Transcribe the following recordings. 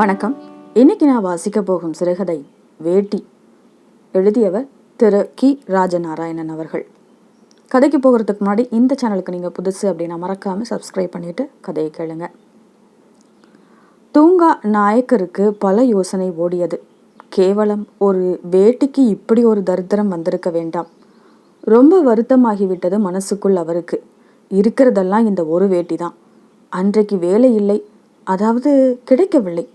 வணக்கம். இன்னைக்கு நான் வாசிக்க போகும் சிறுகதை வேட்டி. எழுதியவர் திரு கி. ராஜநாராயணன் அவர்கள். கதைக்கு போகிறதுக்கு முன்னாடி இந்த சேனலுக்கு நீங்கள் புதுசு அப்படின்னா மறக்காமல் சப்ஸ்கிரைப் பண்ணிவிட்டு கதையை கேளுங்க. தூங்கா நாயக்கருக்கு பல யோசனை ஓடியது. கேவலம் ஒரு வேட்டிக்கு இப்படி ஒரு தரித்திரம் வந்திருக்க வேண்டாம். ரொம்ப வருத்தமாகிவிட்டது மனசுக்குள் அவருக்கு. இருக்கிறதெல்லாம் இந்த ஒரு வேட்டி தான் அன்றைக்கு வேலை இல்லை. அதாவது கிடைக்கவில்லை.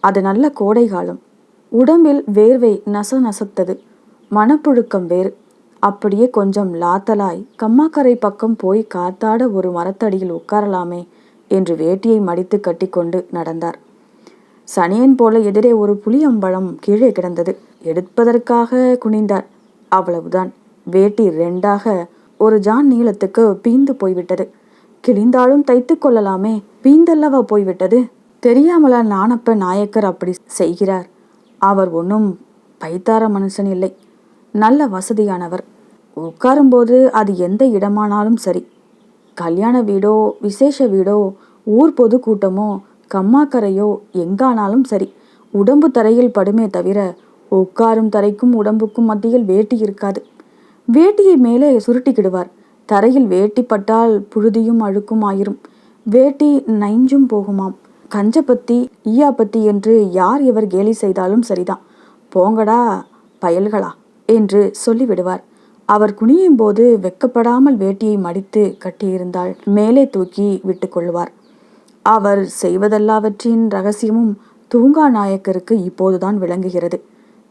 அது நல்ல கோடை காலம் உடம்பில் வேர்வை நச நசத்தது. மனப்புழுக்கம் வேறு. அப்படியே கொஞ்சம் லாத்தலாய் கம்மாக்கரை பக்கம் போய் காத்தாட ஒரு மரத்தடியில் உட்காரலாமே என்று வேட்டியை மடித்து கட்டிக்கொண்டு நடந்தார். சனியன் போல எதிரே ஒரு புளியம்பழம் கீழே கிடந்தது. எடுப்பதற்காக குனிந்தார். அவ்வளவுதான். வேட்டி ரெண்டாக ஒரு ஜான் நீளத்துக்கு பீந்து போய்விட்டது. கிழிந்தாலும் தைத்து கொள்ளலாமே. பீந்தல்லவா போய்விட்டது? தெரியாமலா நானப்ப நாயக்கர் அப்படி செய்கிறார். அவர் ஒன்றும் பைத்தார மனுஷன் இல்லை. நல்ல வசதியானவர். உட்காரும்போது அது எந்த இடமானாலும் சரி. கல்யாண வீடோ விசேஷ வீடோ ஊர் பொது கூட்டமோ கம்மாக்கரையோ எங்கானாலும் சரி. உடம்பு தரையில் படுமே தவிர உட்காரும் தரைக்கும் உடம்புக்கும் மத்தியில் வேட்டி இருக்காது. வேட்டியை மேலே சுருட்டிக்கிடுவார். தரையில் வேட்டி பட்டால் புழுதியும் அழுக்கும் ஆயிரும். வேட்டி நைஞ்சும் போகுமாம். கஞ்சப்பத்தி ஈயாப்பத்தி என்று யார் இவர் கேலி செய்தாலும் சரிதான். போங்கடா பயல்களா என்று சொல்லிவிடுவார். அவர் குனியும் போது வெக்கப்படாமல் வேட்டியை மடித்து கட்டியிருந்தால் மேலே தூக்கி விட்டு கொள்வார். அவர் செய்வதெல்லாவற்றின் ரகசியமும் தூங்கா நாயக்கருக்கு இப்போதுதான் விளங்குகிறது.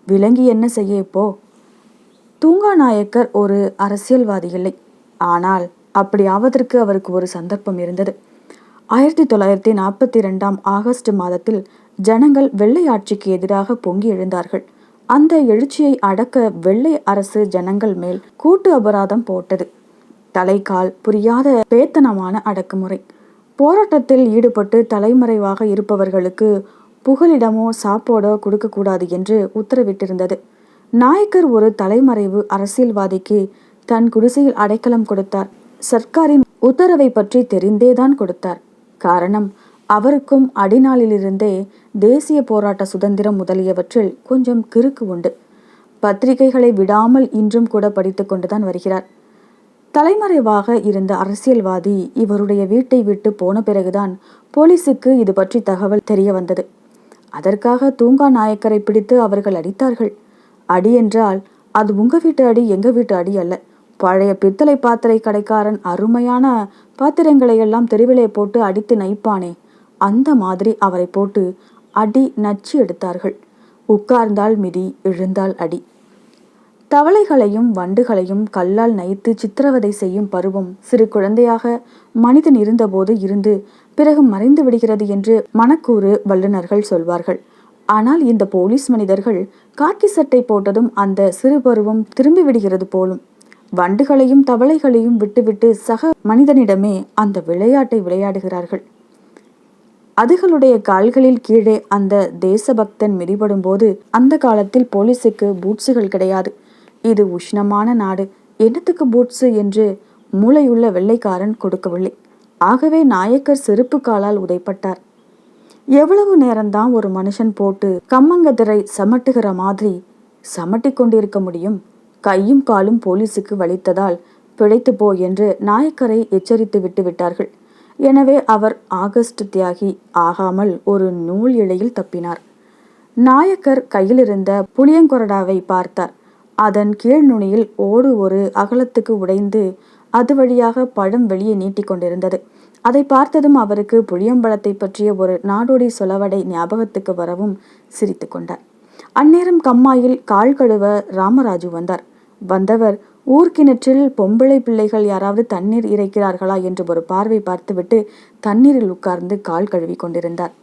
விளங்கி என்ன செய்ய இப்போ தூங்கா நாயக்கர் ஒரு அரசியல்வாதி இல்லை. ஆனால் அப்படி ஆவதற்கு அவருக்கு ஒரு சந்தர்ப்பம் இருந்தது. ஆயிரத்தி தொள்ளாயிரத்தி நாற்பத்தி ரெண்டாம் ஆகஸ்ட் மாதத்தில் ஜனங்கள் வெள்ளை ஆட்சிக்கு எதிராக பொங்கி எழுந்தார்கள். அந்த எழுச்சியை அடக்க வெள்ளை அரசு ஜனங்கள் மேல் கூட்டு அபராதம் போட்டது. தலைக்கால் புரியாத பேத்தனமான அடக்குமுறை. போராட்டத்தில் ஈடுபட்டு தலைமறைவாக இருப்பவர்களுக்கு புகலிடமோ சாப்போடோ கொடுக்கக்கூடாது என்று உத்தரவிட்டிருந்தது. நாயக்கர் ஒரு தலைமறைவு அரசியல்வாதிக்கு தன் குடிசையில் அடைக்கலம் கொடுத்தார். சர்க்காரின் உத்தரவை பற்றி தெரிந்தேதான் கொடுத்தார். காரணம் அவருக்கும் அடிநாளிலிருந்தே தேசிய போராட்ட சுதந்திரம் முதலியவற்றில் கொஞ்சம் கிறுக்கு உண்டு. பத்திரிகைகளை விடாமல் இன்றும் கூட படித்து கொண்டுதான் வருகிறார். தலைமறைவாக இருந்த அரசியல்வாதி இவருடைய வீட்டை விட்டு போன பிறகுதான் போலீசுக்கு இது பற்றி தகவல் தெரிய வந்தது. அதற்காக தூங்கா நாயக்கரை பிடித்து அவர்கள் அடித்தார்கள். அடி என்றால் அது உங்க வீட்டு அடி எங்க வீட்டு அடி அல்ல. பழைய பித்தளை பாத்திரை கடைக்காரன் அருமையான பாத்திரங்களை எல்லாம் தெருவிலே போட்டு அடித்து நைப்பானே. அந்த மாதிரி அவரை போட்டு அடி நச்சு எடுத்தார்கள். உட்கார்ந்தால் மிதி எழுந்தால் அடி. தவளைகளையும் வண்டுகளையும் கல்லால் நைத்து சித்திரவதை செய்யும் பருவம் சிறு குழந்தையாக மனிதன் இருந்தபோது இருந்து பிறகு மறைந்து விடுகிறது என்று மனக்கூறு வல்லுநர்கள் சொல்வார்கள். ஆனால் இந்த போலீஸ் மனிதர்கள் காக்கி சட்டை போட்டதும் அந்த சிறு பருவம் திரும்பி விடுகிறது போலும். வண்டுகளையும் தவளைகளையும் விட்டுவிட்டு சக மனிதனிடமே அந்த விளையாட்டை விளையாடுகிறார்கள். அதுகளுடைய கால்களில் கீழே அந்த தேசபக்தன் மிதிபடும் போது அந்த காலத்தில் போலீஸுக்கு பூட்ஸுகள் கிடையாது. இது உஷ்ணமான நாடு. என்னத்துக்கு பூட்ஸு என்று மூளையுள்ள வெள்ளைக்காரன் கொடுக்கவில்லை. ஆகவே நாயக்கர் செருப்பு காலால் உதைப்பட்டார். எவ்வளவு நேரம்தான் ஒரு மனுஷன் போட்டு கம்மங்கதிரை சமட்டுகிற மாதிரி சமட்டி கொண்டிருக்க முடியும்? கையும் காலும் போலீசுக்கு வலித்ததால் பிழைத்து போ என்று நாயக்கரை எச்சரித்து விட்டு விட்டார்கள். எனவே அவர் ஆகஸ்ட் தியாகி ஆகாமல் ஒரு நூல் இழையில் தப்பினார். நாயக்கர் கையிலிருந்த புளியங்கொரடாவை பார்த்தார். அதன் கீழ் நுனியில் ஓடு ஒரு அகலத்துக்கு உடைந்து அது வழியாக பழம் வெளியே நீட்டிக்கொண்டிருந்தது அதை பார்த்ததும் அவருக்கு புளியம்பழத்தை பற்றிய ஒரு நாடோடி சொலவடை ஞாபகத்துக்கு வரவும் சிரித்து கொண்டார். அந்நேரம் கம்மாயில் கால் கழுவ ராமராஜு வந்தார். வந்தவர் ஊர்கிணற்றில் பொம்பளை பிள்ளைகள் யாராவது தண்ணீர் இறைக்கிறார்களா? என்று ஒரு பார்வை பார்த்துவிட்டு தண்ணீரில் உட்கார்ந்து கால் கழுவி கொண்டிருந்தார்.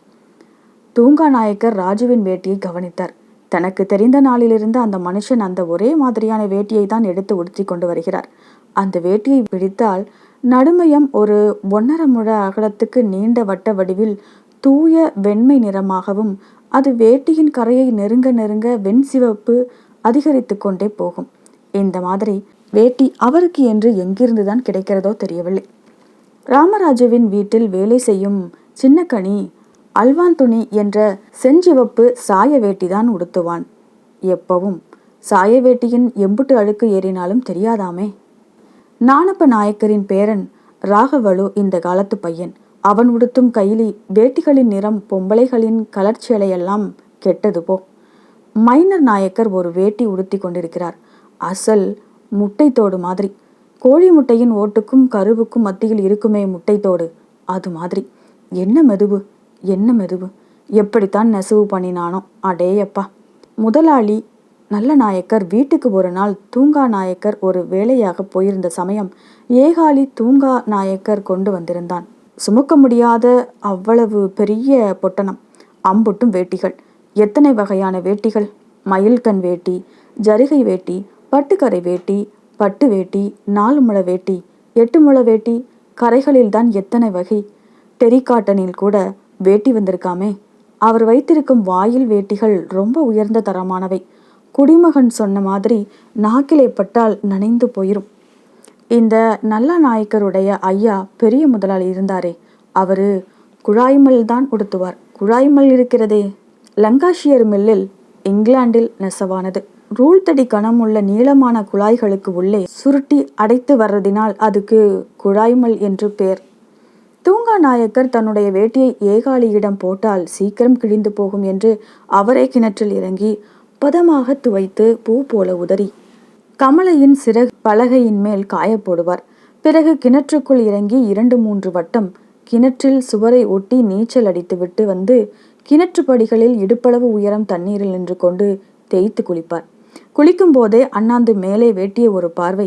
தூங்கா நாயக்கர் ராஜுவின் வேட்டியை கவனித்தார். தனக்கு தெரிந்த நாளிலிருந்து அந்த மனுஷன் அந்த ஒரே மாதிரியான வேட்டியை தான் எடுத்து உடுத்தி கொண்டு வருகிறார். அந்த வேட்டியை பிடித்தால் நடுமயம் ஒரு ஒன்னரை முழ அகலத்துக்கு நீண்ட வட்ட வடிவில் தூய வெண்மை நிறமாகவும் அது வேட்டியின் கரையை நெருங்க நெருங்க வெண் சிவப்பு அதிகரித்து கொண்டே போகும். இந்த மாதிரி வேட்டி அவருக்கு என்று எங்கிருந்துதான் கிடைக்கிறதோ தெரியவில்லை. ராமராஜுவின் வீட்டில் வேலை செய்யும் சின்னக்கனி அல்வான் துணி என்ற செஞ்சிவப்பு சாய வேட்டிதான் உடுத்துவான். எப்பவும் சாய வேட்டியின் எம்புட்டு அழுக்கு ஏறினாலும் தெரியாதாமே? நாணப்ப நாயக்கரின் பேரன் ராகவலு இந்த காலத்து பையன். அவன் உடுத்தும் கைலி வேட்டிகளின் நிறம் பொம்பளைகளின் கலர் கெட்டது போ. மைனர் நாயக்கர் ஒரு வேட்டி உடுத்தி கொண்டிருக்கிறார். அசல் முட்டைத்தோடு மாதிரி. கோழி முட்டையின் ஓட்டுக்கும் கருவுக்கும் மத்தியில் இருக்குமே முட்டைத்தோடு. அது மாதிரி. என்ன மெதுவு? என்ன மெதுவு? எப்படித்தான் நெசவு பண்ணினானோ? அடேயப்பா. முதலாளி நல்ல நாயக்கர் வீட்டுக்கு ஒரு நாள் தூங்கா நாயக்கர் ஒரு வேலையாக போயிருந்த சமயம் ஏகாலி தூங்கா நாயக்கர் கொண்டு வந்திருந்தான். சுமக்க முடியாத அவ்வளவு பெரிய பொட்டணம் அம்புட்டும் வேட்டிகள் எத்தனை வகையான வேட்டிகள்? மயில்கண் வேட்டி ஜரிகை வேட்டி பட்டுக்கரை வேட்டி பட்டு வேட்டி நாலு முளை வேட்டி எட்டு முளை வேட்டி கரைகளில்தான் எத்தனை வகை? டெரிகாட்டனில் கூட வேட்டி வந்திருக்காமே. அவர் வைத்திருக்கும் வாயில் வேட்டிகள் ரொம்ப உயர்ந்த தரமானவை. குடிமகன் சொன்ன மாதிரி நாக்கிலே பட்டால் நனைந்து போயிரும். இந்த நல்ல நாயக்கருடைய ஐயா பெரிய முதலாளி இருந்தாரே. அவரு குழாய்மல் தான் உடுத்துவார். குழாய்மல் இருக்கிறதே. லங்காஷியர் மில்லில் இங்கிலாந்தில் நெசவானது. ரூல்தடி கணம் உள்ள நீளமான குழாய்களுக்கு உள்ளே சுருட்டி அடைத்து வர்றதினால் அதுக்கு குழாய்மல் என்று பேர். தூங்கா நாயக்கர் தன்னுடைய வேட்டியை ஏகாலியிடம் போட்டால் சீக்கிரம் கிழிந்து போகும் என்று அவரே கிணற்றில் இறங்கி பதமாக துவைத்து பூ போல உதறி. கமலையின் சிறகு பலகையின் மேல் காயப்போடுவார். பிறகு கிணற்றுக்குள் இறங்கி இரண்டு மூன்று வட்டம் கிணற்றில் சுவரை ஒட்டி நீச்சல் அடித்துவிட்டு வந்து கிணற்று படிகளில் இடுப்பளவு உயரம் தண்ணீரில் நின்று கொண்டு தேய்த்து குளிப்பார். குளிக்கும் போதே அண்ணாந்து மேலே வேட்டிய ஒரு பார்வை.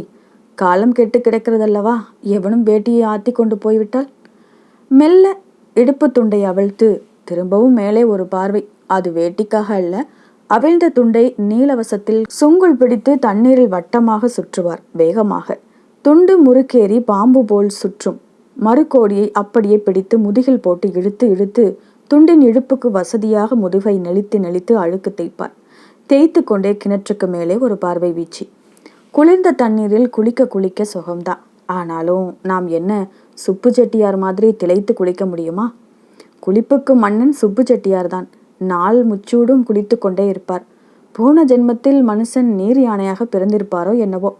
காலம் கெட்டு கிடக்கிறதல்லவா? எவனும் வேட்டியை ஆத்தி கொண்டு போய்விட்டால் மெல்ல இடுப்பு துண்டை அவிழ்த்து திரும்பவும் மேலே ஒரு பார்வை. அது வேட்டிக்காக அல்ல அவிழ்ந்த துண்டை நீலவசத்தில் சுங்குள் பிடித்து தண்ணீரில் வட்டமாக சுற்றுவார் வேகமாக. துண்டு முறுக்கேறி பாம்பு போல் சுற்றும். மறுக்கோடியை அப்படியே பிடித்து முதுகில் போட்டு இழுத்து இழுத்து துண்டின் இழுப்புக்கு வசதியாக முதுகை நெளித்து நெளித்து அழுக்கு தேய்ப்பார். தேய்த்து கொண்டே கிணற்றுக்கு மேலே ஒரு பார்வை வீச்சு. குளிர்ந்த தண்ணீரில் குளிக்க குளிக்க சுகம்தான் ஆனாலும் நாம் என்ன சுப்பு செட்டியார் மாதிரி திளைத்து குளிக்க முடியுமா? குளிப்புக்கு மன்னன் சுப்பு செட்டியார் தான் நாள் முச்சூடும் குளித்து கொண்டே இருப்பார். போன ஜென்மத்தில் மனுஷன் நீர் யானையாக பிறந்திருப்பாரோ என்னவோ?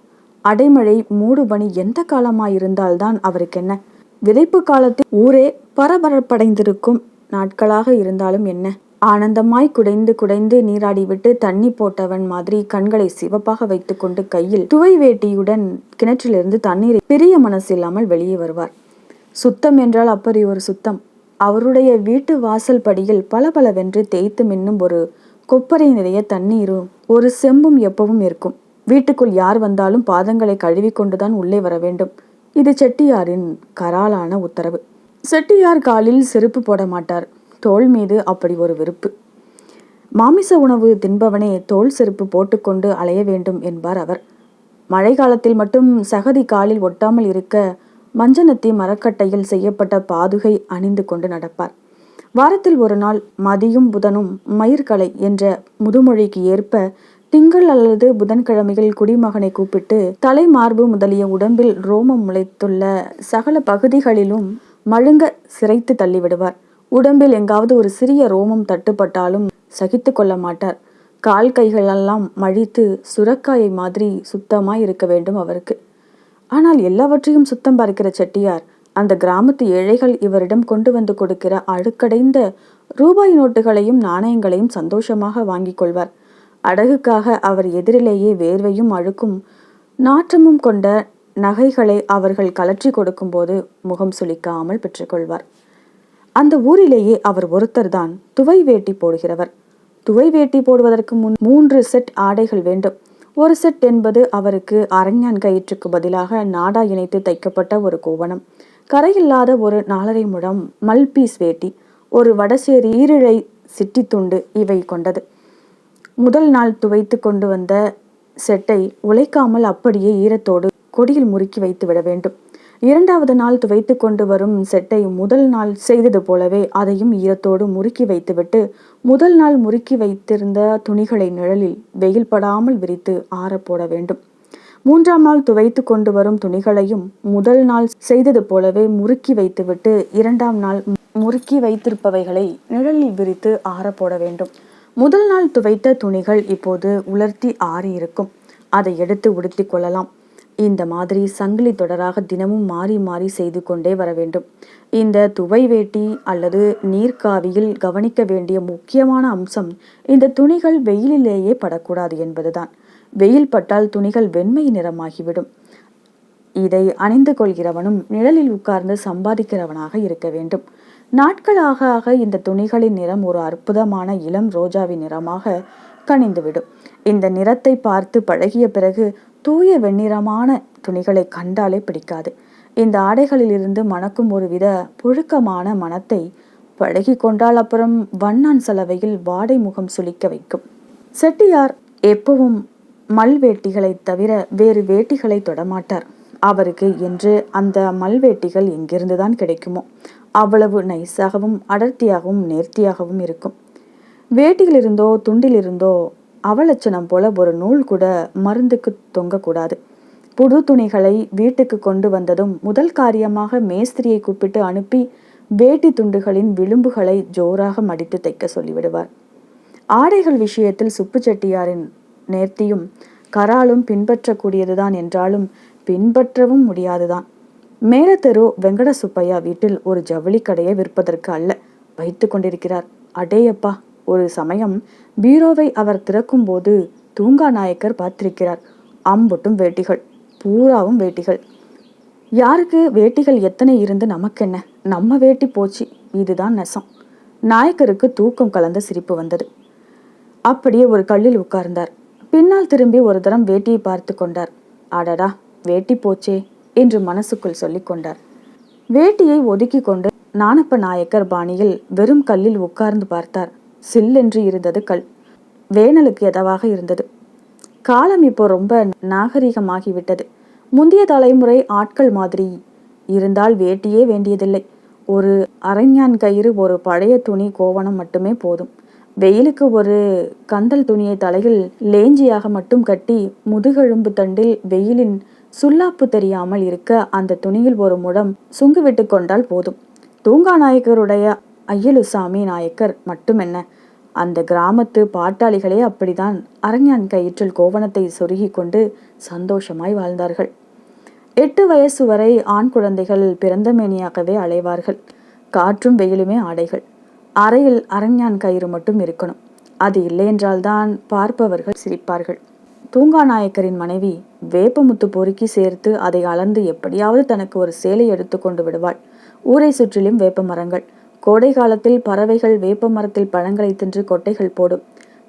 அடைமழை மூடுபனி எந்த காலமாயிருந்தால்தான் அவருக்கு என்ன விதைப்பு காலத்தில் ஊரே பரபரப்படைந்திருக்கும் நாட்களாக இருந்தாலும் என்ன? ஆனந்தமாய் குடைந்து குடைந்து நீராடிவிட்டு தண்ணி போட்டவன் மாதிரி கண்களை சிவப்பாக வைத்துக்கொண்டு கையில் துவை வேட்டியுடன் கிணற்றிலிருந்து தண்ணீரை பெரிய மனசில்லாமல் வெளியே வருவார். சுத்தம் என்றால் அப்படி ஒரு சுத்தம். அவருடைய வீட்டு வாசல் படியில் பளபளவென்று தேய்த்து மின்னும் ஒரு கொப்பரை நிறைய தண்ணீரும் ஒரு செம்பும் எப்பவும் இருக்கும். வீட்டுக்குள் யார் வந்தாலும் பாதங்களை கழுவி கொண்டுதான் உள்ளே வர வேண்டும். இது செட்டியாரின் கராலான உத்தரவு. செட்டியார் காலில் செருப்பு போட மாட்டார். தோல் மீது அப்படி ஒரு விருப்பு மாமிச உணவு தின்பவனே தோல் செருப்பு போட்டுக்கொண்டு அலைய வேண்டும் என்பார் அவர். மழை காலத்தில் மட்டும் சகதி காலில் ஒட்டாமல் இருக்க மஞ்சனத்தி மரக்கட்டையில் செய்யப்பட்ட பாதுகை அணிந்து கொண்டு நடப்பார். வாரத்தில் ஒரு நாள் மதியும் புதனும் மயிர்கலை என்ற முதுமொழிக்கு ஏற்ப திங்கள் அல்லது புதன்கிழமைகள் குடிமகனை கூப்பிட்டு தலை மார்பு முதலிய உடம்பில் ரோமம் முளைத்துள்ள சகல பகுதிகளிலும் மழுங்க சிரைத்து தள்ளிவிடுவார். உடம்பில் எங்காவது ஒரு சிறிய ரோமம் தட்டுப்பட்டாலும் சகித்து கொள்ள மாட்டார். கால் கைகளெல்லாம் மழித்து சுரக்காயை மாதிரி சுத்தமாய் இருக்க வேண்டும் அவருக்கு. ஆனால் எல்லாவற்றையும் சுத்தம் பார்க்கிற செட்டியார் அந்த கிராமத்து ஏழைகள் இவரிடம் கொண்டு வந்து கொடுக்கிற அழுக்கடைந்த ரூபாய் நோட்டுகளையும் நாணயங்களையும் சந்தோஷமாக வாங்கிக் கொள்வார். அடகுக்காக அவர் எதிரிலேயே வேர்வையும் அழுக்கும் நாற்றமும் கொண்ட நகைகளை அவர்கள் கலற்றி கொடுக்கும்போது முகம் சுளிக்காமல் பெற்றுக்கொள்வார் அந்த ஊரிலேயே அவர் ஒருத்தர்தான் துவை வேட்டி போடுகிறவர். துவை வேட்டி போடுவதற்கு முன் மூன்று செட் ஆடைகள் வேண்டும். ஒரு செட் என்பது அவருக்கு அரஞ்ஞான் கயிற்றுக்கு பதிலாக நாடா இணைத்து தைக்கப்பட்ட ஒரு கோவணம். கரையில்லாத ஒரு நாலரை முழம் மல்பீஸ் வேட்டி ஒரு வடசேரி ஈரிழை சிட்டித்துண்டு இவை கொண்டது. முதல் நாள் துவைத்து கொண்டு வந்த செட்டை உழைக்காமல் அப்படியே ஈரத்தோடு கொடியில் முறுக்கி வைத்து விட வேண்டும். இரண்டாவது நாள் துவைத்து கொண்டு வரும் செட்டை முதல் நாள் செய்தது போலவே அதையும் ஈரத்தோடு முறுக்கி வைத்துவிட்டு முதல் நாள் முறுக்கி வைத்திருந்த துணிகளை நிழலில் வெயில் படாமல் விரித்து ஆறப்போட வேண்டும். மூன்றாம் நாள் துவைத்து கொண்டு வரும் துணிகளையும் முதல் நாள் செய்தது போலவே முறுக்கி வைத்துவிட்டு இரண்டாம் நாள் முறுக்கி வைத்திருப்பவைகளை நிழலில் விரித்து ஆற போட வேண்டும். முதல் நாள் துவைத்த துணிகள் இப்போது உலர்த்தி ஆறி இருக்கும் அதை எடுத்து உடுத்திக் கொள்ளலாம். இந்த மாதிரி சங்கிலி தொடராக தினமும் மாறி மாறி செய்து கொண்டே வர வேண்டும். இந்த துவை வேட்டி அல்லது நீர்க்காவியில் கவனிக்க வேண்டிய முக்கியமான அம்சம் இந்த துணிகள் வெயிலிலேயே படக்கூடாது என்பதுதான். வெயில் பட்டால் துணிகள் வெண்மை நிறமாகிவிடும். இதை அணிந்து கொள்கிறவனும் நிழலில் உட்கார்ந்து சம்பாதிக்கிறவனாக இருக்க வேண்டும். நாட்களாக ஆக இந்த துணிகளின் நிறம் ஒரு அற்புதமான இளம் ரோஜாவின் நிறமாக கனிந்துவிடும். இந்த நிறத்தை பார்த்து பழகிய பிறகு தூய வெண்ணிறமான துணிகளை கண்டாலே பிடிக்காது. இந்த ஆடைகளிலிருந்து மணக்கும் ஒருவித புழுக்கமான மனத்தை பழகி கொண்டால் அப்புறம் வண்ணான் சலவையில் வாடை முகம் சுளிக்க வைக்கும். செட்டியார் எப்பவும் மல் வேட்டிகளை தவிர வேறு வேட்டிகளை தொடமாட்டார். அவருக்கு என்று அந்த மல்வேட்டிகள் எங்கிருந்துதான் கிடைக்குமோ அவ்வளவு நைஸாகவும் அடர்த்தியாகவும் நேர்த்தியாகவும் இருக்கும். வேட்டியிலிருந்தோ துண்டிலிருந்தோ அவலட்சணம் போல ஒரு நூல் கூட மருந்துக்கு தொங்கக்கூடாது. புது துணிகளை வீட்டுக்கு கொண்டு வந்ததும் முதல் காரியமாக மேஸ்திரியை கூப்பிட்டு அனுப்பி வேட்டி துண்டுகளின் விளிம்புகளை ஜோராக மடித்து தைக்க சொல்லிவிடுவார். ஆடைகள் விஷயத்தில் சுப்பு செட்டியாரின் நேர்த்தியும் கராலும் பின்பற்றக்கூடியதுதான் என்றாலும் பின்பற்றவும் முடியாதுதான். மேலத்தெரு வெங்கட சுப்பையா வீட்டில் ஒரு ஜவுளி கடையை விற்பதற்கு அல்ல வைத்து கொண்டிருக்கிறார். அடேயப்பா! ஒரு சமயம் பீரோவை அவர் திறக்கும்போது தூங்கா நாயக்கர் பார்த்திருக்கிறார். அம்புட்டும் வேட்டிகள் பூராவும் வேட்டிகள். யாருக்கு வேட்டிகள் எத்தனை இருந்து நமக்கென்ன? நம்ம வேட்டி போச்சு இதுதான் நெசம். நாயக்கருக்கு தூக்கம் கலந்த சிரிப்பு வந்தது. அப்படியே ஒரு கல்லில் உட்கார்ந்தார். பின்னால் திரும்பி ஒரு தரம் வேட்டியை பார்த்து கொண்டார். அடடா வேட்டி போச்சே என்று மனசுக்குள் சொல்லிக் கொண்டார். வேட்டியை ஒதுக்கி கொண்டு நானப்ப நாயக்கர் பாணியில் வெறும் கல்லில் உட்கார்ந்து பார்த்தார். சில்லென்று இருந்தது கல். வேனலுக்கு எதவாக இருந்தது? காலம் இப்போ ரொம்ப நாகரிகமாகிவிட்டது. முந்தைய தலைமுறை ஆட்கள் மாதிரி இருந்தால் வேட்டியே வேண்டியதில்லை. ஒரு அரைஞான் கயிறு ஒரு பழைய துணி கோவணம் மட்டுமே போதும். வெயிலுக்கு ஒரு கந்தல் துணியை தலையில் லேஞ்சியாக மட்டும் கட்டி முதுகெலும்பு தண்டில் வெயிலின் சுல்லாப்பு தெரியாமல் இருக்க அந்த துணியில் ஒரு முடம் சுங்கு விட்டு கொண்டால் போதும். தூங்கா நாயக்கருடைய ஐயலுசாமி நாயக்கர் மட்டுமென்ன அந்த கிராமத்து பாட்டாளிகளே அப்படிதான் அரஞான் கயிற்றில் கோவணத்தை சொருகி கொண்டு சந்தோஷமாய் வாழ்ந்தார்கள். எட்டு வயசு வரை ஆண் குழந்தைகள் பிறந்த மேனியாகவே அலைவார்கள். காற்றும் வெயிலுமே ஆடைகள். அறையில் அரஞான் கயிறு மட்டும் இருக்கணும். அது இல்லையென்றால்தான் பார்ப்பவர்கள் சிரிப்பார்கள். தூங்கா நாயக்கரின் மனைவி வேப்பமுத்து பொறுக்கி சேர்த்து அதை அளந்து எப்படியாவது தனக்கு ஒரு சேலை எடுத்து கொண்டு விடுவாள். ஊரை சுற்றிலும் வேப்ப மரங்கள் கோடை காலத்தில் பறவைகள் வேப்ப மரத்தில் பழங்களை தின்று கொட்டைகள் போடும்.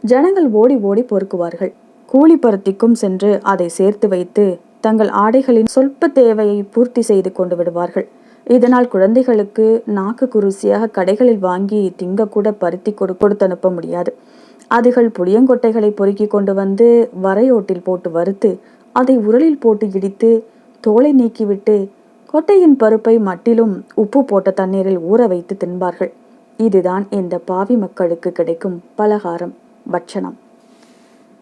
ஜனங்கள் ஓடி ஓடி பொறுக்குவார்கள். கூலி பருத்திக்கும் சென்று அதை சேர்த்து வைத்து தங்கள் ஆடைகளின் சொற்ப தேவையை பூர்த்தி செய்து கொண்டு விடுவார்கள். இதனால் குழந்தைகளுக்கு நாக்கு குருசியாக கடைகளில் வாங்கி திங்கக்கூட பருத்தி கொடு கொடுத்து அனுப்ப முடியாது. அதுகள் புளியங்கொட்டைகளை பொறுக்கி கொண்டு வந்து வரையோட்டில் போட்டு வறுத்து அதை உரலில் போட்டு இடித்து தோலை நீக்கிவிட்டு கொட்டையின் பருப்பை மட்டிலும் உப்பு போட்ட தண்ணீரில் ஊற வைத்து தின்பார்கள். இதுதான் இந்த பாவி மக்களுக்கு கிடைக்கும் பலகாரம் பட்சணம்.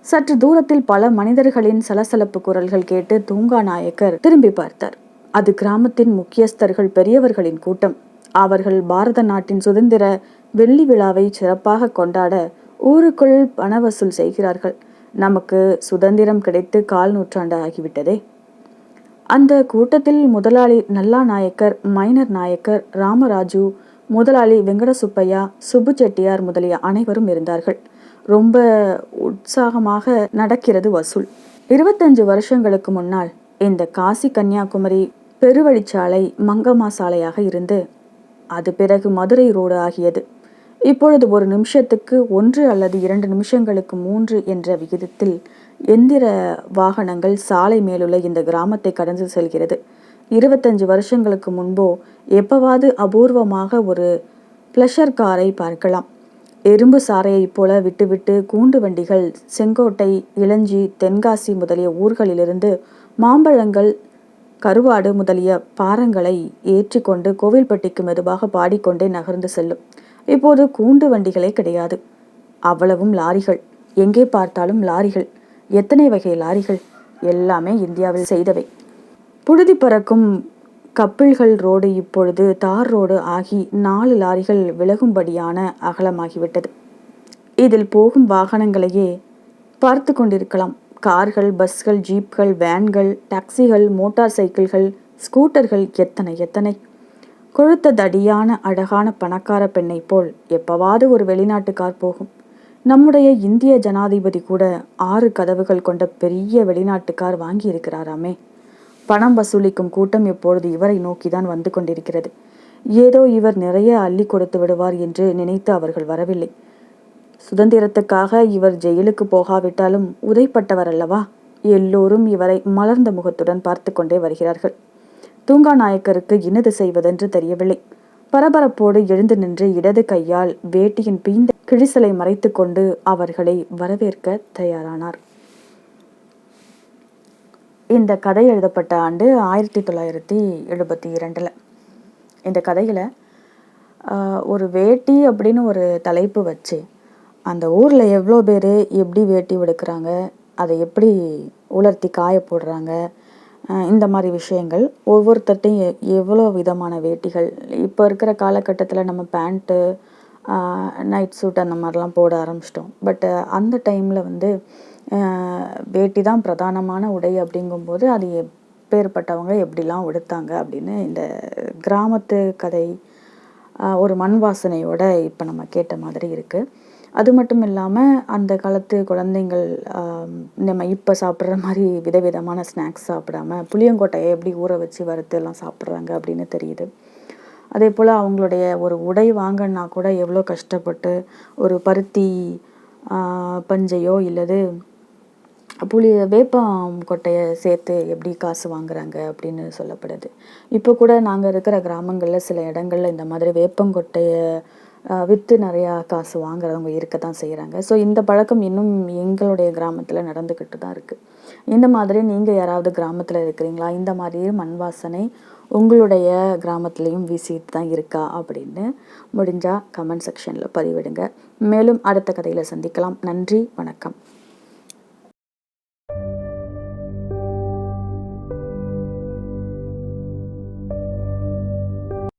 சற்று தூரத்தில் பல மனிதர்களின் சலசலப்பு குரல்கள் கேட்டு தூங்கா நாயக்கர் திரும்பி பார்த்தார். அது கிராமத்தின் முக்கியஸ்தர்கள் பெரியவர்களின் கூட்டம். அவர்கள் பாரத நாட்டின் சுதந்திர வெள்ளி விழாவை சிறப்பாக கொண்டாட ஊருக்குள் பண வசூல் செய்கிறார்கள். நமக்கு சுதந்திரம் கிடைத்து கால் நூற்றாண்டு ஆகிவிட்டதே. அந்த கூட்டத்தில் முதலாளி நல்லா நாயக்கர் மைனர் நாயக்கர் ராமராஜு முதலாளி வெங்கடசுப்பையா சுப்பு செட்டியார் முதலிய அனைவரும் இருந்தார்கள். ரொம்ப உற்சாகமாக நடக்கிறது வசூல். இருபத்தஞ்சு வருஷங்களுக்கு முன்னால் இந்த காசி கன்னியாகுமரி பெருவழிச்சாலை மங்கம்மா சாலையாக இருந்து அது பிறகு மதுரை ரோடு ஆகியது. இப்பொழுது ஒரு நிமிஷத்துக்கு ஒன்று அல்லது இரண்டு நிமிஷங்களுக்கு மூன்று என்ற விகிதத்தில் எந்திர வாகனங்கள் சாலை மேலுள்ள இந்த கிராமத்தை கடந்து செல்கிறது. இருபத்தஞ்சு வருஷங்களுக்கு முன்போ எப்பவாவது அபூர்வமாக ஒரு பிளஷர் காரை பார்க்கலாம். எறும்பு சாறையைப் போல விட்டுவிட்டு கூண்டு வண்டிகள் செங்கோட்டை இளஞ்சி தென்காசி முதலிய ஊர்களிலிருந்து மாம்பழங்கள் கருவாடு முதலிய பாரங்களை ஏற்றி கொண்டு கோவில்பட்டிக்கு மெதுவாக பாடிக்கொண்டே நகர்ந்து செல்லும். இப்போது கூண்டு வண்டிகளே கிடையாது. அவ்வளவும் லாரிகள். எங்கே பார்த்தாலும் லாரிகள். எத்தனை வகை லாரிகள் எல்லாமே இந்தியாவில் செய்தவை. புழுதி பறக்கும் கப்பிள்கள் ரோடு இப்பொழுது தார் ரோடு ஆகி நாலு லாரிகள் விலகும்படியான அகலமாகிவிட்டது. இதில் போகும் வாகனங்களையே பார்த்து கொண்டிருக்கலாம். கார்கள் பஸ்கள் ஜீப்கள் வேன்கள் டாக்ஸிகள் மோட்டார் சைக்கிள்கள் ஸ்கூட்டர்கள் எத்தனை எத்தனை. கொழுத்த தடியான அழகான பணக்கார பெண்ணை போல் எப்பவாவது ஒரு வெளிநாட்டு கார் போகும். நம்முடைய இந்திய ஜனாதிபதி கூட ஆறு கதவுகள் கொண்ட பெரிய வெளிநாட்டுக்கார் வாங்கி இருக்கிறாராமே பணம் வசூலிக்கும் கூட்டம் இப்பொழுது இவரை நோக்கிதான் வந்து கொண்டிருக்கிறது. ஏதோ இவர் நிறைய அள்ளி கொடுத்து விடுவார் என்று நினைத்து அவர்கள் வரவில்லை. சுதந்திரத்துக்காக இவர் ஜெயிலுக்கு போகாவிட்டாலும் உதைப்பட்டவர் அல்லவா? எல்லோரும் இவரை மலர்ந்த முகத்துடன் பார்த்து கொண்டே வருகிறார்கள். தூங்கா நாயக்கருக்கு இனது செய்வதென்று தெரியவில்லை. பரபரப்போடு எழுந்து நின்று இடது கையால் வேட்டியின் பீந்த கிழிசலை மறைத்து கொண்டு அவர்களை வரவேற்க தயாரானார். இந்த கதை எழுதப்பட்ட ஆண்டு ஆயிரத்தி தொள்ளாயிரத்தி எழுபத்தி இரண்டில். இந்த கதையில் ஒரு வேட்டி அப்படின்னு ஒரு தலைப்பு வச்சு அந்த ஊரில் எவ்வளோ பேர் எப்படி வேட்டி எடுக்கிறாங்க அதை எப்படி உலர்த்தி காய போடுறாங்க இந்த மாதிரி விஷயங்கள் ஒவ்வொருத்தர்ட்டையும் எவ்வளோ விதமான வேட்டிகள் இப்போ இருக்கிற காலகட்டத்தில் நம்ம பேண்ட்டு நைட் சூட் அந்த மாதிரிலாம் போட ஆரம்பிச்சிட்டோம். பட் அந்த டைமில் வந்து வேட்டி தான் பிரதானமான உடை அப்படிங்கும்போது அது எப்பேற்பட்டவங்க எப்படிலாம் உடுத்தாங்க அப்படின்னு இந்த கிராமத்து கதை ஒரு மண் வாசனையோட இப்போ நம்ம கேட்ட மாதிரி இருக்குது அது மட்டும் இல்லாமல் அந்த காலத்து குழந்தைங்கள் நம்ம இப்போ சாப்பிட்ற மாதிரி விதவிதமான ஸ்நாக்ஸ் சாப்பிடாம புளியங்கொட்டையை எப்படி ஊற வச்சு வறுத்து எல்லாம் சாப்பிட்றாங்க அப்படின்னு தெரியுது. அதே போல் அவங்களுடைய ஒரு உடை வாங்கன்னா கூட எவ்வளோ கஷ்டப்பட்டு ஒரு பருத்தி பஞ்சையோ இல்லது புளி வேப்பம் கொட்டையை சேர்த்து எப்படி காசு வாங்குறாங்க அப்படின்னு சொல்லப்படுது. இப்போ கூட நாங்கள் இருக்கிற கிராமங்களில் சில இடங்களில் இந்த மாதிரி வேப்பங்கொட்டையை விற்று நிறையா காசு வாங்குறவங்க இருக்க தான் செய்கிறாங்க ஸோ இந்த பழக்கம் இன்னும் எங்களுடைய கிராமத்தில் நடந்துக்கிட்டு தான் இருக்குது இந்த மாதிரி நீங்கள் யாராவது கிராமத்தில் இருக்கிறீங்களா? இந்த மாதிரி மண் வாசனை உங்களுடைய கிராமத்துலேயும் வீசிட்டு தான் இருக்கா அப்படின்னு முடிஞ்சால் கமெண்ட் செக்ஷனில் பதிவிடுங்க. மேலும் அடுத்த கதையில் சந்திக்கலாம். நன்றி வணக்கம்.